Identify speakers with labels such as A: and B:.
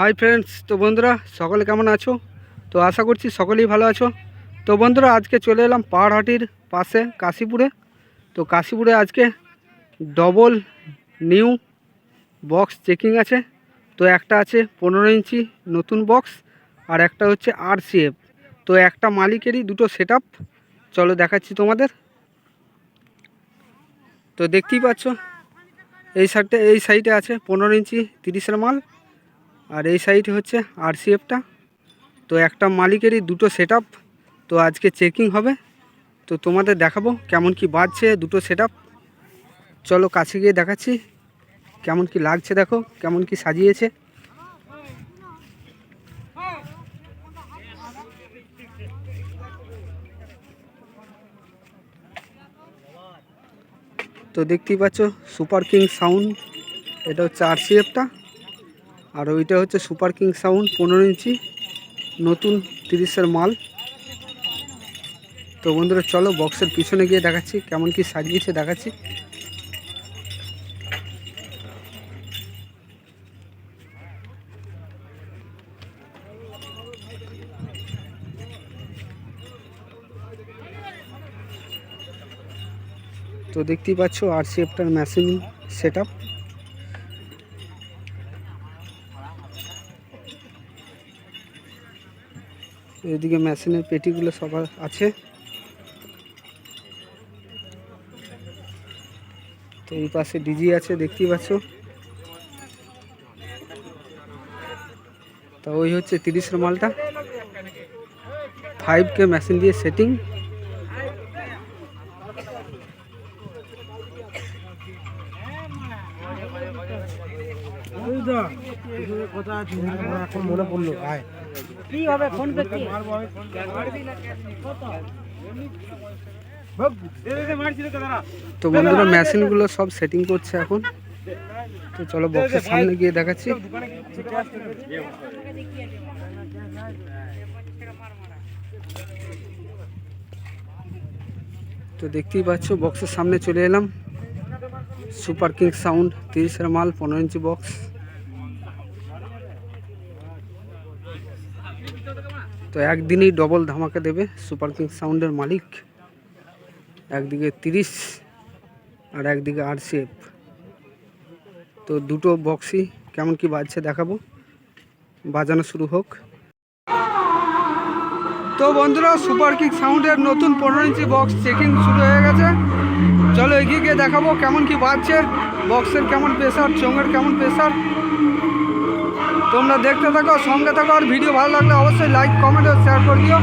A: Hi friends তো বন্ধুরা, সকলে কেমন আছো? তো আশা করছি সকলেই ভালো আছো। তো বন্ধুরা, আজকে চলে এলাম পাহাড়হাটির পাশে কাশীপুরে। তো কাশীপুরে আজকে ডবল নিউ বক্স চেকিং আছে। তো একটা আছে পনেরো ইঞ্চি নতুন বক্স আর একটা হচ্ছে আর তো একটা মালিকেরই দুটো সেট চলো দেখাচ্ছি তোমাদের। তো দেখতেই পাচ্ছ, এই সাইডটা এই সাইডে আছে পনেরো ইঞ্চি তিরিশের মাল। আর এই সাইডে হচ্ছে আরসিএফটা তো একটা মালিকেরই দুটো সেট তো আজকে চেকিং হবে। তো তোমাদের দেখাবো কেমন কি বাজছে দুটো সেট চলো কাছে গিয়ে দেখাচ্ছি। কেমন কি লাগছে দেখো, কেমন কি সাজিয়েছে। তো দেখতেই পাচ্ছ সুপার কিং সাউন্ড এটা হচ্ছে আরসিএফটা আর ওইটা হচ্ছে সুপার কিং সাউন্ড, পনেরো ইঞ্চি, নতুন তিরিশের মাল। তো বন্ধুরা, চলো বক্সের পিছনে গিয়ে দেখাচ্ছি, কেমন কি সাজিয়েছে দেখাচ্ছি। তো দেখতেই পাচ্ছ আরসিএফটার মেশিন সেট আপ এদিকে মেশিনের পেটিগুলো সব আছে। তো এই পাশে ডিজি আছে, দেখতেই পাচ্ছ। তো ওই হচ্ছে তিরিশের মালটা। ফাইভ কে মেশিন দিয়ে সেটিং
B: এখন মনে পড়ল ভাই
C: কি হবে ফোন পে কি
A: তো বন্ধুরা মেশিনগুলো সব সেটিং করছে এখন। তো চলো বক্সের সামনে গিয়ে দেখাচ্ছি। তো দেখতেই পাচ্ছ বক্সের সামনে চলে এলাম। সুপার কিং সাউন্ড তিরিশের মাল পনেরো ইঞ্চি বক্স তো একদিনেই ডবল ধামাকা দেবে সুপার কিং সাউন্ডের মালিক। একদিকে তিরিশ আর একদিকে আরসিএফ তো দুটো বক্সই কেমন কি বাজছে দেখাবো। বাজানো শুরু হোক। তো বন্ধুরা সুপার কিক সাউন্ডের নতুন পনেরো ইঞ্চি বক্স চেকিং শুরু হয়ে গেছে। চলো এগিয়ে গিয়ে দেখাবো কেমন কি বাজছে। বক্সের কেমন প্রেশার চোঙের কেমন প্রেশার তোমরা দেখতে থাকো, সঙ্গে থাকো, আর ভিডিও ভালো লাগলে অবশ্যই লাইক কমেন্ট ও শেয়ার করে দিও।